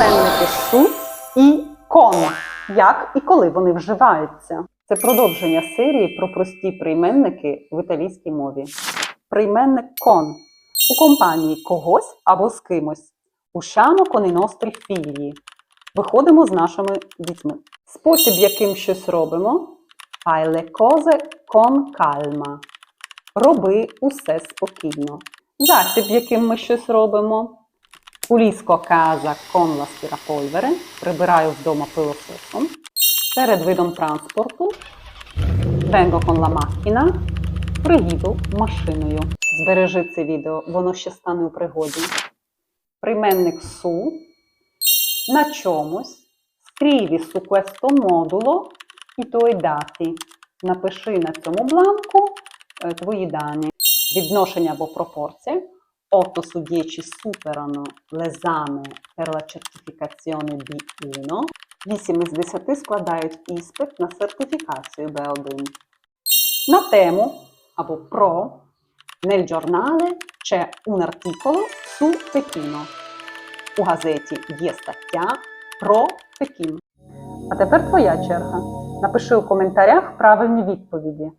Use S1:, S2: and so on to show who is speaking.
S1: Прийменники су і кон. Як і коли вони вживаються. Це продовження серії про прості прийменники в італійській мові. Прийменник кон у компанії когось або з кимось. Con i nostri. Виходимо з нашими дітьми. Спосіб, яким щось робимо. Le cose con calma. Роби усе спокійно. Засіб, яким ми щось робимо. Pulisco casa con l'aspirapolvere. Прибираю вдома пилососом. Перед видом транспорту. Vengo con la macchina. Приїду машиною. Збережи це відео, воно ще стане у пригоді. Прийменник су. На чомусь. Scrivi su questo modulo i tuoi dati. Напиши на цьому бланку е, твої дані. Відношення або пропорція. 8 su 10 superano l'esame per la certificazione B1. 8 із 10 складають іспит на сертифікацію B1. На тему або про nel giornale c'è un articolo su Pechino. У газеті є стаття про Пекін. А тепер твоя черга. Напиши у коментарях правильні відповіді.